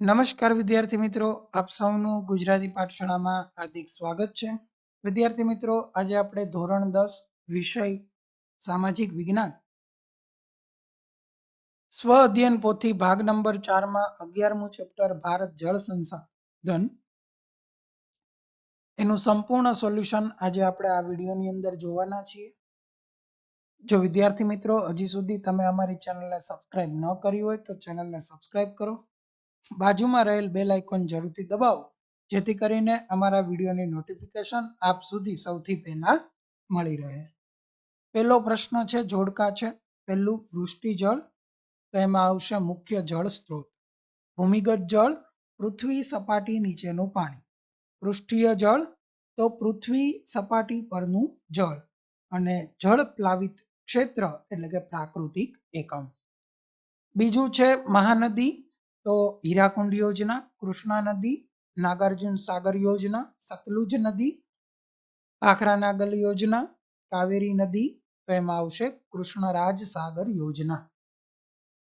નમસ્કાર વિદ્યાર્થી મિત્રો, આપ સૌનું ગુજરાતી પાઠશાળામાં હાર્દિક સ્વાગત છે. વિદ્યાર્થી મિત્રો, આજે આપણે ધોરણ દસ, વિષય સામાજિક વિજ્ઞાન. સ્વ અધ્યયન પોથી ભાગ નંબર ચારમાં અગિયારમું ચેપ્ટર, ભારત જળ સંસાધન. એનું સંપૂર્ણ સોલ્યુશન આજે આપણે આ વિડીયોની અંદર જોવાના છીએ. જો વિદ્યાર્થી મિત્રો, હજી સુધી તમે અમારી ચેનલને સબસ્ક્રાઇબ ન કરી હોય, તો ચેનલને સબસ્ક્રાઇબ કરો. બાજુમાં રહેલ બેલ આઇકોન જરૂરથી દબાવો, જેથી કરીને અમારા વિડીયોની નોટિફિકેશન આપ સુધી સૌથી પહેલાં મળી રહે. પહેલો પ્રશ્ન છે, જોડકા છે. પહેલું, વૃષ્ટિ જળ. તો એમાં આવશે મુખ્ય જળ સ્ત્રોત. ભૂમિગત જળ, પૃથ્વી સપાટી નીચેનું પાણી. પૃષ્ઠીય જળ, તો પૃથ્વી સપાટી પરનું જળ. અને જળ પ્લાવિત ક્ષેત્ર એટલે કે પ્રાકૃતિક એકમ. બીજું છે, મહાનદી. તો હીરાકુંડ યોજના, કૃષ્ણા નદી, નાગાર્જુન સાગર યોજના, સતલુજ નદી, આખરા નાગલ યોજના, કાવેરી નદી, તો એમાં આવશે કૃષ્ણરાજ સાગર યોજના.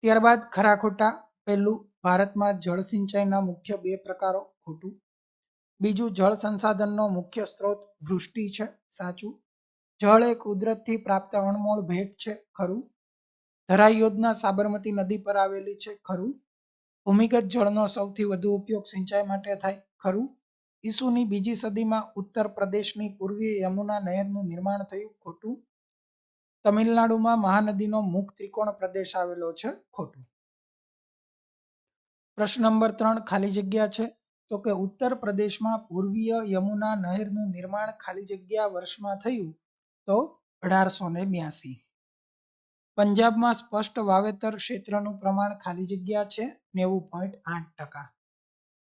ત્યારબાદ ખરા ખોટા પહેલું ભારતમાં જળ સિંચાઈના મુખ્ય બે પ્રકારો, ખોટું. બીજું જળ સંસાધનનો મુખ્ય સ્ત્રોત વૃષ્ટિ છે, સાચું. જળ એ કુદરતથી પ્રાપ્ત અણમોલ ભેટ છે, ખરું. ધરાઈ યોજના સાબરમતી નદી પર આવેલી છે, ખરું. ભૂમિગત જળનો સૌથી વધુ ઉપયોગ સિંચાઈ માટે થાય, ખરું? ઈસુની બીજી સદીમાં ઉત્તર પ્રદેશની પૂર્વીય યમુના નહેરનું નિર્માણ થયું ખોટું? તમિલનાડુમાં મહાનદીનો મુખ ત્રિકોણ પ્રદેશ આવેલો છે ખોટું. પ્રશ્ન નંબર ત્રણ ખાલી જગ્યા છે? તો કે ઉત્તર પ્રદેશમાં પૂર્વીય યમુના નહેરનું નિર્માણ ખાલી જગ્યા વર્ષમાં થયું તો અઢારસો ને બ્યાસી. પંજાબમાં સ્પષ્ટ વાવેતર ક્ષેત્રનું પ્રમાણ ખાલી જગ્યા છે નેવું પોઈન્ટ આઠ ટકા.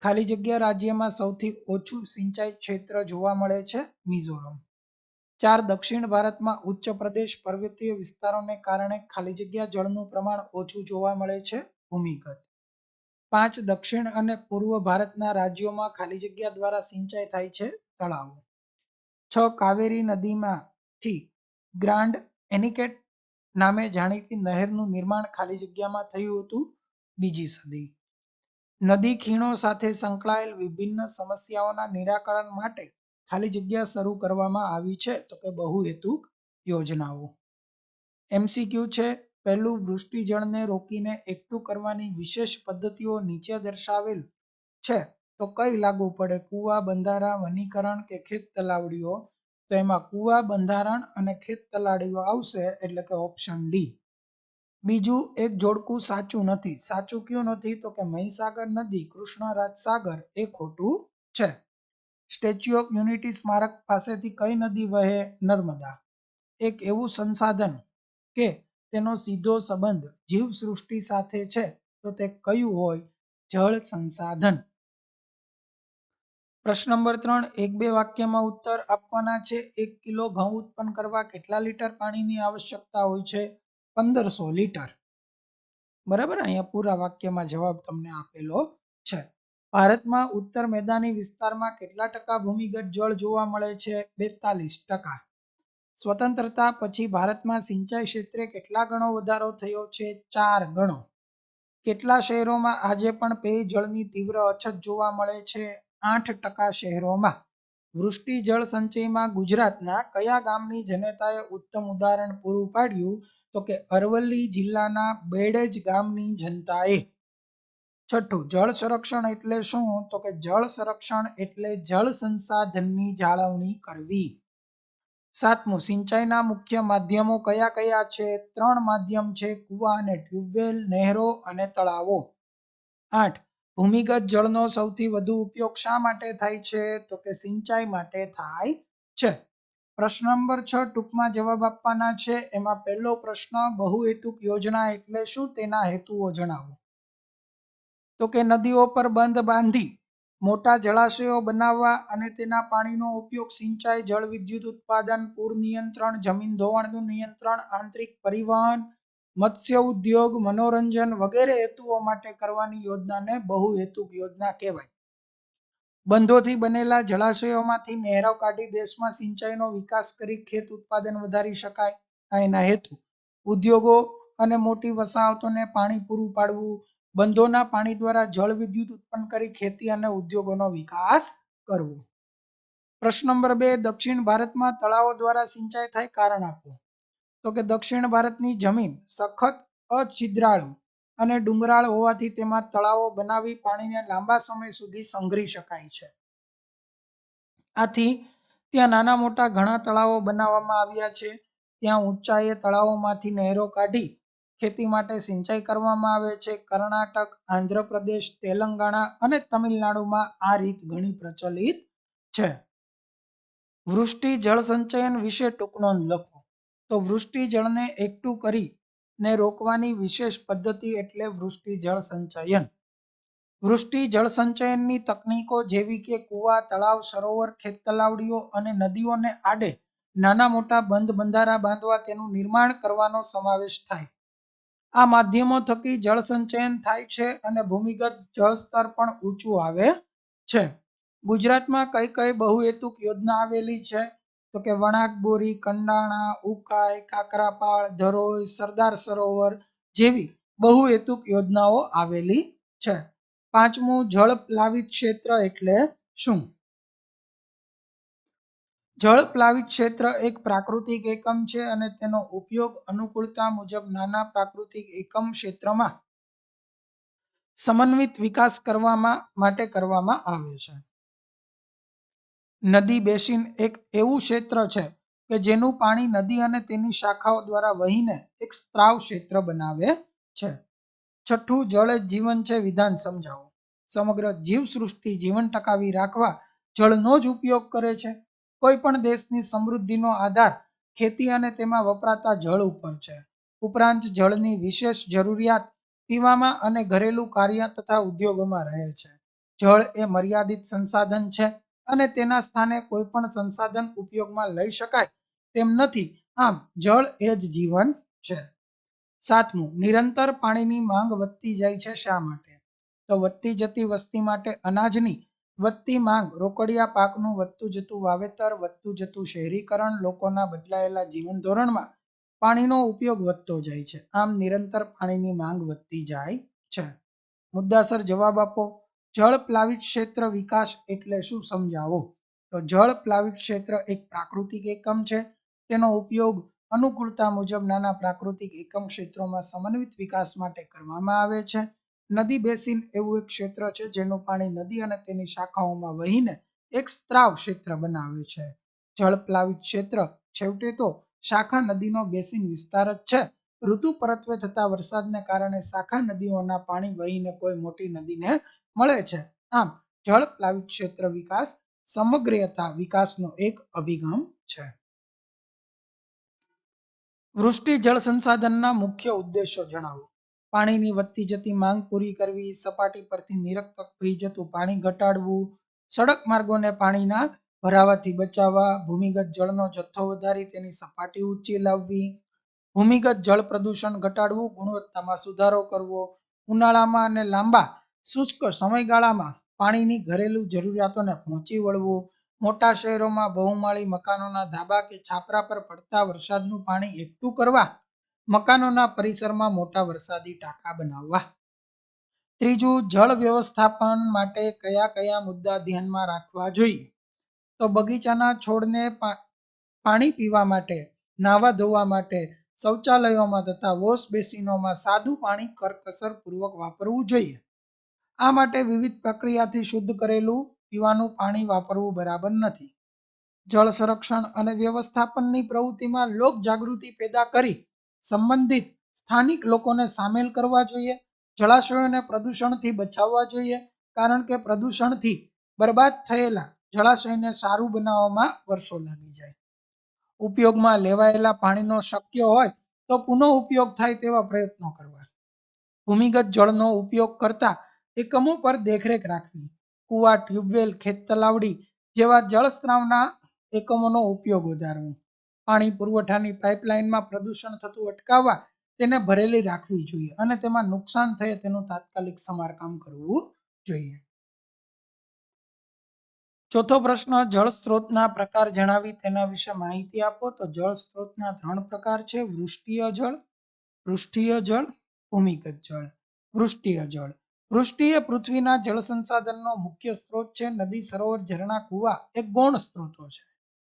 ખાલી જગ્યા રાજ્યમાં સૌથી ઓછું સિંચાઈ ક્ષેત્ર જોવા મળે છે મિઝોરમ. ચાર દક્ષિણ ભારતમાં ઉચ્ચ પ્રદેશ પર્વતીય વિસ્તારોને કારણે ખાલી જગ્યા જળનું પ્રમાણ ઓછું જોવા મળે છે ભૂમિગત. પાંચ દક્ષિણ અને પૂર્વ ભારતના રાજ્યોમાં ખાલી જગ્યા દ્વારા સિંચાઈ થાય છે તળાવો. છ કાવેરી નદીમાંથી ગ્રાન્ડ એનિકેટ નામે જાણીતી નહેરનું નિર્માણ ખાલી જગ્યામાં થયું હતું બીજી સદી. નદી ખીણો સાથે સંકળાયેલ વિભિન્ન સમસ્યાઓના નિરાકરણ માટે ખાલી જગ્યા શરૂ કરવામાં આવી છે તો કે બહુહેતુક યોજનાઓ. એમસીક્યુ છે, પહેલું વૃષ્ટિજળને રોકીને એકઠું કરવાની વિશેષ પદ્ધતિઓ નીચે દર્શાવેલ છે તો કઈ લાગુ પડે? કુવા, બંધારા, વનીકરણ કે ખેત તલાવડીઓ? તો એમાં કુવા, બંધારણ અને ખેત તલાડીઓ આવશે એટલે કે ઓપ્શન ડી બીજું, એક જોડકું સાચું નથી. સાચું કયું નથી? તો કે મહીસાગર નદી કૃષ્ણરાજ સાગર એ ખોટું છે. સ્ટેચ્યુ ઓફ યુનિટી સ્મારક પાસેથી કઈ નદી વહે? નર્મદા. એક એવું સંસાધન કે તેનો સીધો સંબંધ જીવસૃષ્ટિ સાથે છે. તો તે કયું હોય? જળ સંસાધન. પ્રશ્ન નંબર ત્રણ, એક બે વાક્યમાં ઉત્તર આપવાના છે. એક કિલો ઘઉં ઉત્પન્ન કરવા કેટલા લીટર પાણીની આવશ્યકતા હોય છે? પંદરસો લીટર. બરાબર? અહીંયા પૂરા વાક્યમાં જવાબ તમને આપેલો છે. ભારતમાં ઉત્તર મેદાની વિસ્તારમાં કેટલા ટકા ભૂમિગત જળ જોવા મળે છે? બેતાલીસ ટકા. સ્વતંત્રતા પછી ભારતમાં સિંચાઈ ક્ષેત્રે કેટલા ગણો વધારો થયો છે? ચાર ગણો. કેટલા શહેરોમાં આજે પણ પેયજળની તીવ્ર અછત જોવા મળે છે? આઠ ટકા શહેરોમાં. વૃષ્ટિ જળ સંચયમાં ગુજરાતના કયા ગામની જનતાએ ઉત્તમ ઉદાહરણ પૂરું પાડ્યું? તો કે અરવલ્લી જિલ્લાના બેડજ ગામની જનતાએ. છઠ્ઠું, જળ સંરક્ષણ એટલે શું? તો કે જળ સંરક્ષણ એટલે જળ સંસાધનની જાળવણી કરવી. સાતમું, સિંચાઈના મુખ્ય માધ્યમો કયા કયા છે? ત્રણ માધ્યમ છે, કુવા અને ટ્યુબવેલ, નહેરો અને તળાવો. આઠ ભૂમિગત જળનો સૌથી વધુ ઉપયોગ શા માટે થાય છે? તો કે સિંચાઈ માટે થાય છે. પ્રશ્ન નંબર છ, ટૂંકમાં જવાબ આપવાના છે. એમાં પહેલો પ્રશ્ન, બહુહેતુક યોજના એટલે શું તેના હેતુઓ જણાવો. તો કે નદીઓ પર બંધ બાંધી, મોટા જળાશયો બનાવવા અને તેના પાણીનો ઉપયોગ સિંચાઈ જળ વિદ્યુત ઉત્પાદન, પૂર નિયંત્રણ, જમીન ધોવાણનું નિયંત્રણ, આંતરિક પરિવહન મત્સ્ય ઉદ્યોગ, મનોરંજન વગેરે હેતુઓ માટે કરવાની યોજનાને બહુહેતુક યોજના કહેવાય. બંધોથી બનેલા જળાશયોમાંથી નહેરો કાઢી દેશમાં સિંચાઈનો વિકાસ કરી ખેત ઉત્પાદન વધારી શકાય આ એના હેતુ. ઉદ્યોગો અને મોટી વસાહતોને પાણી પૂરું પાડવું, બંધોના પાણી દ્વારા જળ વિદ્યુત ઉત્પન્ન કરી ખેતી અને ઉદ્યોગોનો વિકાસ કરવો. પ્રશ્ન નંબર બે, દક્ષિણ ભારતમાં તળાવો દ્વારા સિંચાઈ થાય કારણ આપો તો કે દક્ષિણ ભારતની જમીન સખત અછિદ્રાળુ અને ડુંગરાળ હોવાથી તેમાં તળાવો બનાવી પાણીને લાંબા સમય સુધી સંઘરી શકાય છે. આથી ત્યાં નાના મોટા ઘણા તળાવો બનાવવામાં આવ્યા છે. ત્યાં ઊંચાઈએ તળાવોમાંથી નહેરો કાઢી ખેતી માટે સિંચાઈ કરવામાં આવે છે. કર્ણાટક, આંધ્રપ્રદેશ, તેલંગાણા અને તમિલનાડુમાં આ રીત ઘણી પ્રચલિત છે. વૃષ્ટિ જળ સંચયન વિશે ટૂંક નોંધ લખો. તો વૃષ્ટિ જળને એકઠું કરી ને રોકવાની વિશેષ પદ્ધતિ એટલે વૃષ્ટિ જળ સંચયન. વૃષ્ટિ જળ સંચયનની તકનીકો જેવી કે કુવા, તળાવ, સરોવર ખેત તલાવડીઓ અને નદીઓને આડે નાના મોટા બંધ બંધારા બાંધવા તેનું નિર્માણ કરવાનો સમાવેશ થાય. આ માધ્યમો થકી જળ સંચયન થાય છે અને ભૂમિગત જળ સ્તર પણ ઊંચું આવે છે. ગુજરાતમાં કઈ કઈ બહુહેતુક યોજના આવેલી છે? તો કે વણાકબોરી કંડાણા, ઉકાઈ, કાકરાપાળ, ધરોઈ, સરદાર સરોવર જેવી બહુહેતુક યોજનાઓ આવેલી છે. પાંચમું જળ પ્લાવિત ક્ષેત્ર એટલે શું? જળ પ્લાવિત ક્ષેત્ર એક પ્રાકૃતિક એકમ છે અને તેનો ઉપયોગ અનુકૂળતા મુજબ નાના પ્રાકૃતિક એકમ ક્ષેત્રમાં સમન્વિત વિકાસ કરવામાં માટે કરવામાં આવે છે. નદી બેસિન એક એવું ક્ષેત્ર છે કે જેનું પાણી નદી અને તેની શાખાઓ દ્વારા વહીને એક સ્ત્રાવ ક્ષેત્ર બનાવે છે. છઠ્ઠું, જળ જીવન છે વિધાન સમજાવો. સમગ્ર જીવસૃષ્ટિ જીવન ટકાવી રાખવા જળનો જ ઉપયોગ કરે છે. કોઈ પણ દેશની સમૃદ્ધિનો આધાર ખેતી અને તેમાં વપરાતા જળ ઉપર છે. ઉપરાંત જળની વિશેષ જરૂરિયાત પીવામાં અને ઘરેલું કાર્ય તથા ઉદ્યોગોમાં રહે છે. જળ એ મર્યાદિત સંસાધન છે. અને તેના સ્થાને કોઈ પણ સંસાધન ઉપયોગમાં લઈ શકાય તેમ નથી. આમ, જળ એ જ જીવન છે. સાતમું, નિરંતર પાણીની માંગ વધતી જાય છે શા માટે? તો વધતી જતી વસ્તી માટે અનાજની વધતી માંગ રોકડિયા પાકનું વધતું જતું વાવેતર, વધતું જતું શહેરીકરણ, લોકોના બદલાયેલા જીવન ધોરણમાં પાણીનો ઉપયોગ વધતો જાય છે. આમ, નિરંતર પાણીની માંગ વધતી જાય છે. મુદ્દાસર જવાબ આપો. જળ પ્લાવિત ક્ષેત્ર વિકાસ એટલે શું સમજાવો? તો જળ પ્લાવિત ક્ષેત્ર એક પ્રાકૃતિક એકમ છે. તેનો ઉપયોગ અનુકૂળતા મુજબ નાના પ્રાકૃતિક એકમ ક્ષેત્રોમાં સમન્વિત વિકાસ માટે કરવામાં આવે છે. નદી બેસિન એવું એક ક્ષેત્ર છે જેનું પાણી નદી અને તેની શાખાઓમાં વહીને એક સ્ત્રાવ ક્ષેત્ર બનાવે છે. જળ પ્લાવિત ક્ષેત્ર છેવટે તો શાખા નદીનો બેસિન વિસ્તાર જ છે. ઋતુ પરત્વે થતા વરસાદને કારણે શાખા નદીઓના પાણી વહીને કોઈ મોટી નદીને મળે છે. આમ, જળ પ્લાવિત ક્ષેત્ર વિકાસ સમગ્રતા વિકાસનો એક અભિગમ છે. વૃષ્ટિ જળ સંસાધનના મુખ્ય ઉદ્દેશો જણાવો. પાણીની વધતી જતી માંગ પૂરી કરવી, સપાટી પરથી નિરક્ષક થઈ જતું પાણી ઘટાડવું, સડક માર્ગોને પાણીના ભરાવાથી બચાવવા, ભૂમિગત જળનો જથ્થો વધારી, તેની સપાટી ઊંચી લાવવી, ભૂમિગત જળ પ્રદૂષણ ઘટાડવું, ગુણવત્તામાં સુધારો કરવો, ઉનાળામાં અને લાંબા શુષ્ક સમયગાળામાં પાણીની ઘરેલું જરૂરિયાતોને પહોંચી વળવું, મોટા શહેરોમાં બહુમાળી મકાનોના ધાબા કે છાપરા પર પડતા વરસાદનું પાણી એકઠું કરવા, મકાનોના પરિસરમાં મોટા વરસાદી ટાંકા બનાવવા. ત્રીજું, જળ વ્યવસ્થાપન માટે કયા કયા મુદ્દા ધ્યાનમાં રાખવા જોઈએ? તો બગીચાના છોડને પાણી પીવા માટે, નાવા ધોવા માટે, શૌચાલયોમાં તથા વોશ બેસિનોમાં સાદું પાણી કરકસરપૂર્વક વાપરવું જોઈએ. આ માટે વિવિધ પ્રક્રિયાથી શુદ્ધ કરેલું પીવાનું પાણી વાપરવું બરાબર નથી. જળ સંરક્ષણ અને વ્યવસ્થાપનની પ્રવૃત્તિમાં લોક જાગૃતિ પેદા કરી સંબંધિત સ્થાનિક લોકોને સામેલ કરવા જોઈએ, જળાશયોને પ્રદૂષણથી બચાવવા જોઈએ, કારણ કે પ્રદૂષણથી બરબાદ થયેલા જળાશયને સારું બનાવવામાં વર્ષો લાગી જાય. ઉપયોગમાં લેવાયેલા પાણીનો શક્ય હોય તો પુનઃ ઉપયોગ થાય તેવા પ્રયત્નો કરવા. ભૂમિગત જળનો ઉપયોગ કરતા એકમો પર દેખરેખ રાખવી. કુવા, ટ્યુબવેલ, ખેત તલાવડી જેવા જળ સ્ત્રાવના એકમોનો ઉપયોગ વધારવો. પાણી પુરવઠાની પાઇપલાઇનમાં પ્રદૂષણ થતું અટકાવવા તેને ભરેલી રાખવી જોઈએ અને તેમાં નુકસાન થયે તેનું તાત્કાલિક સમારકામ કરવું જોઈએ. ચોથો પ્રશ્ન જળ સ્ત્રોતના પ્રકાર જણાવી તેના વિશે માહિતી આપો. તો જળ સ્ત્રોતના ત્રણ પ્રકાર છે, વૃષ્ટિય જળ, પૃષ્ઠીય જળ, ભૂમિગત જળ. વૃષ્ટિય જળ વૃષ્ટિ એ પૃથ્વીના જળ સંસાધનનો મુખ્ય સ્ત્રોત છે નદી, સરોવર, ઝરણા, કુવા. એ ગૌણ સ્ત્રોતો છે.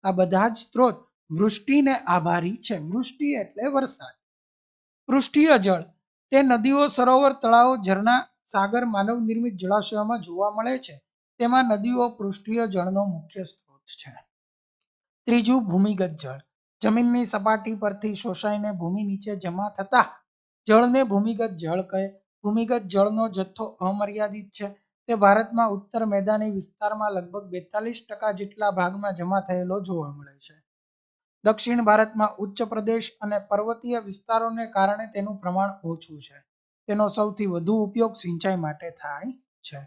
આ બધા જ સ્ત્રોત વૃષ્ટિને આભારી છે. વૃષ્ટિ એટલે વરસાદ. પૃષ્ઠીય જળ. તે નદીઓ, સરોવર, તળાવો, ઝરણા, સાગર, માનવ નિર્મિત જળાશયોમાં જોવા મળે છે. તેમાં નદીઓ પૃષ્ઠીય જળનો મુખ્ય સ્ત્રોત છે. ત્રીજું, ભૂમિગત જળ. જમીનની સપાટી પરથી શોષાઈને ભૂમિ નીચે જમા થતા જળને ભૂમિગત જળ કહે ભૂમિગત જળનો જથ્થો અમર્યાદિત છે. તે ભારતમાં ઉત્તર મેદાની વિસ્તારમાં લગભગ બેતાલીસ ટકા જેટલા ભાગમાં જમા થયેલો જોવા મળે છે. દક્ષિણ ભારતમાં ઉચ્ચ પ્રદેશ અને પર્વતીય વિસ્તારોને કારણે તેનું પ્રમાણ ઓછું છે. તેનો સૌથી વધુ ઉપયોગ સિંચાઈ માટે થાય છે.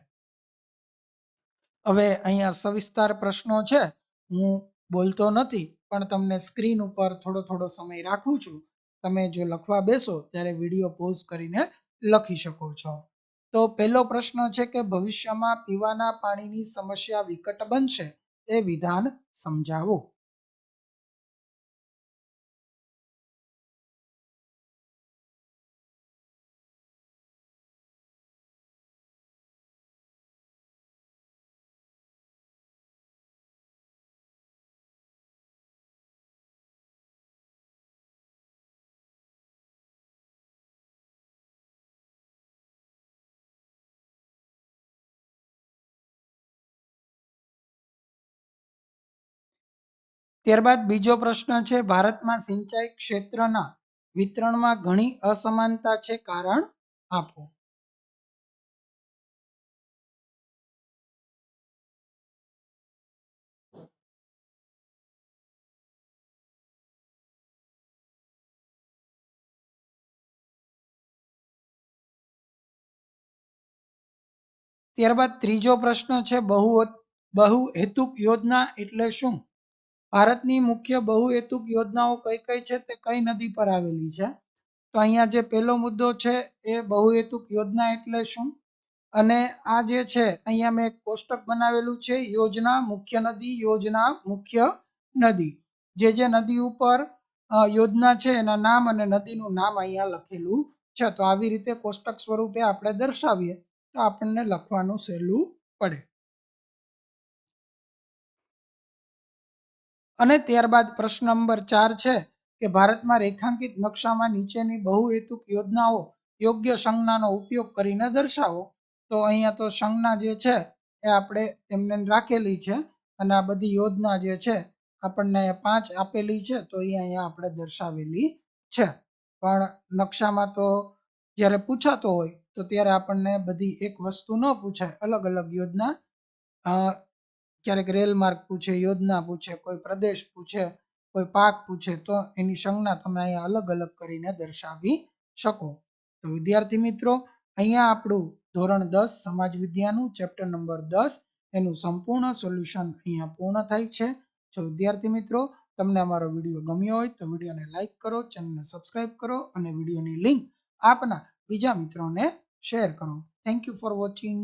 હવે અહીંયા સવિસ્તાર પ્રશ્નો છે. હું બોલતો નથી, પણ તમને સ્ક્રીન ઉપર થોડો થોડો સમય રાખું છું. તમે જો લખવા બેસો, ત્યારે વીડિયો પોઝ કરીને લખી શકો છો. તો પહેલો પ્રશ્ન છે કે ભવિષ્યમાં પીવાના પાણીની સમસ્યા વિકટ બનશે, એ વિધાન સમજાવો. ત્યારબાદ બીજો પ્રશ્ન છે, ભારતમાં સિંચાઈ ક્ષેત્રના વિતરણમાં ઘણી અસમાનતા છે, કારણ આપો. ત્યારબાદ ત્રીજો પ્રશ્ન છે, બહુ બહુ હેતુક યોજના એટલે શું? ભારતની મુખ્ય બહુહેતુક યોજનાઓ કઈ કઈ છે તે કઈ નદી પર આવેલી છે? તો અહીંયા જે પહેલો મુદ્દો છે એ બહુહેતુક યોજના એટલે શું? અને આ જે છે, અહીંયા મેં એક કોષ્ટક બનાવેલું છે, યોજના મુખ્ય નદી, યોજના મુખ્ય નદી. જે જે નદી ઉપર યોજના છે એના નામ અને નદીનું નામ અહીંયા લખેલું છે. તો આવી રીતે કોષ્ટક સ્વરૂપે આપણે દર્શાવીએ તો આપણને લખવાનું સહેલું પડે. અને ત્યારબાદ પ્રશ્ન નંબર ચાર છે કે ભારતમાં રેખાંકિત નકશામાં નીચેની બહુહેતુક યોજનાઓ યોગ્ય સંજ્ઞાનો ઉપયોગ કરીને દર્શાવો. તો અહીંયા તો સંજ્ઞા જે છે એ આપણે એમને રાખેલી છે અને આ બધી યોજના જે છે આપણને પાંચ આપેલી છે તો એ અહીંયા આપણે દર્શાવેલી છે. પણ નકશામાં તો જ્યારે પૂછાતો હોય તો ત્યારે આપણને બધી એક વસ્તુ ન પૂછાય. અલગ અલગ યોજના ક્યારેક રેલ માર્ગ પૂછે, યોજના પૂછે, કોઈ પ્રદેશ પૂછે, કોઈ પાક પૂછે, તો એની સંજ્ઞા તમે અહીંયા અલગ અલગ કરીને દર્શાવી શકો. તો વિદ્યાર્થી મિત્રો, અહીંયા આપણું ધોરણ દસ, સમાજ વિદ્યાનું ચેપ્ટર નંબર દસ, એનું સંપૂર્ણ સોલ્યુશન અહીંયા પૂર્ણ થાય છે. જો વિદ્યાર્થી મિત્રો, તમને અમારો વીડિયો ગમ્યો હોય તો વિડીયોને લાઇક કરો, ચેનલને સબસ્ક્રાઈબ કરો અને વિડીયોની લિંક આપના બીજા મિત્રોને શેર કરો. Thank you for watching.